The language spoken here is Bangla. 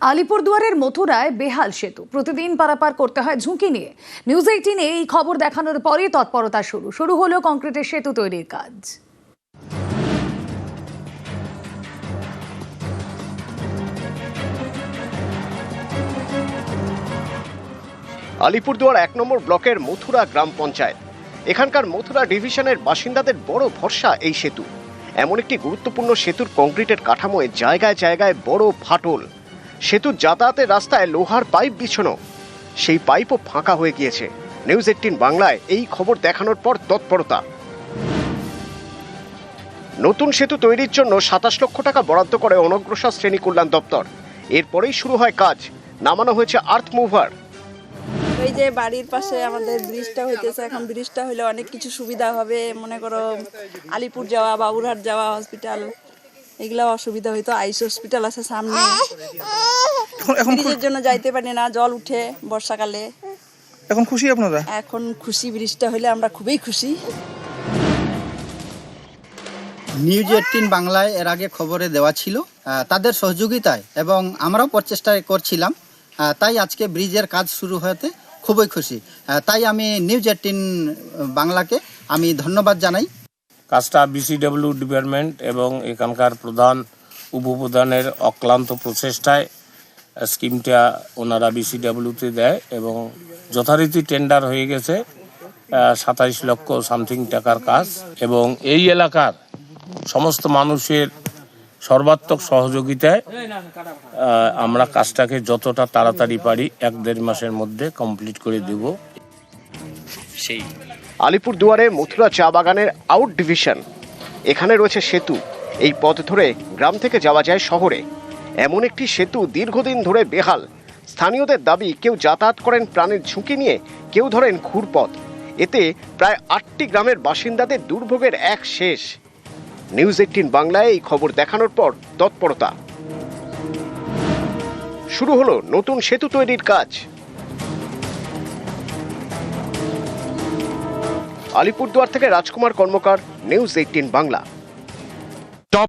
আলিপুরদুয়ারের মথুরায় বেহাল সেতু। প্রতিদিন পারাপার করতে হয় ঝুঁকি নিয়ে। নিউজ এইটিনে এই খবর দেখানোর পরই তৎপরতা শুরু। শুরু হলো কংক্রিটের সেতু তৈরির কাজ। আলিপুরদুয়ার এক নম্বর ব্লকের মথুরা গ্রাম পঞ্চায়েত। এখানকার মথুরা ডিভিশনের বাসিন্দাদের বড় ভরসা এই সেতু। এমন একটি গুরুত্বপূর্ণ সেতুর কংক্রিটের কাঠামোয় জায়গায় জায়গায় বড় ফাটল। সেতুর যাতায়াতের রাস্তায় লোহার পাইপ বিছানো। সেই পাইপও ফাঁকা হয়ে গিয়েছে। নিউজ এইটিন বাংলায় এই খবর দেখানোর পর তৎপরতা। নতুন সেতু তৈরির জন্য সাতাশ লক্ষ টাকা বরাদ্দ করে অনগ্রসর শ্রেণি কল্যাণ দপ্তর। এরপরেই শুরু হয় কাজ। নামানো হয়েছে আর্থ মুভার। ওই যে বাড়ির পাশে আমাদের ব্রিজটা হইতেছে, এখন ব্রিজটা হইলে অনেক কিছু সুবিধা হবে। মনে করো আলিপুর যাওয়া, বাবুরহাট যাওয়া হসপিটাল এগুলা অসুবিধা হইতো আইস হসপিটাল আছে সামনে। এখন এখন ব্রিজের জন্য যাইতে পারি না জল উঠে বর্ষাকালে। এখন খুশি আপনারা? এখন খুশি ব্রিজটা হইলে আমরা খুবই খুশি। নিউজ এইটিন বাংলায় এর আগে খবরে দেওয়া ছিল তাদের সহযোগিতায় এবং আমরাও প্রচেষ্টা করছিলাম তাই আজকে ব্রিজের কাজ শুরু হতে খুবই খুশি। তাই আমি নিউজ এইটিন বাংলাকে আমি ধন্যবাদ জানাই। কাজটা বিসিডব্লিউ ডিপার্টমেন্ট এবং এখানকার প্রধান উপপ্রধানের অক্লান্ত প্রচেষ্টায় স্কিমটা ওনারা বিসিডব্লিউতে দেয় এবং যথারীতি টেন্ডার হয়ে গেছে সাতাইশ লক্ষ সামথিং টাকার কাজ এবং এই এলাকার সমস্ত মানুষের সর্বাত্মক সহযোগিতায় আমরা কাজটাকে যতটা তাড়াতাড়ি পারি এক দেড় মাসের মধ্যে কমপ্লিট করে দেব। সেই আলিপুরদুয়ারে মথুরা চা বাগানের আউট ডিভিশন। এখানে রয়েছে সেতু। এই পথ ধরে গ্রাম থেকে যাওয়া যায় শহরে। এমন একটি সেতু দীর্ঘদিন ধরে বেহাল। স্থানীয়দের দাবি, কেউ যাতায়াত করেন প্রাণের ঝুঁকি নিয়ে, কেউ ধরেন ঘুরপথ। এতে প্রায় আটটি গ্রামের বাসিন্দাদের দুর্ভোগের এক শেষ। নিউজ এইটিন বাংলায় এই খবর দেখানোর পর তৎপরতা। শুরু হলো নতুন সেতু তৈরির কাজ। আলিপুরদুয়ার থেকে রাজকুমার কর্মকার নিউজ এইটিন বাংলা।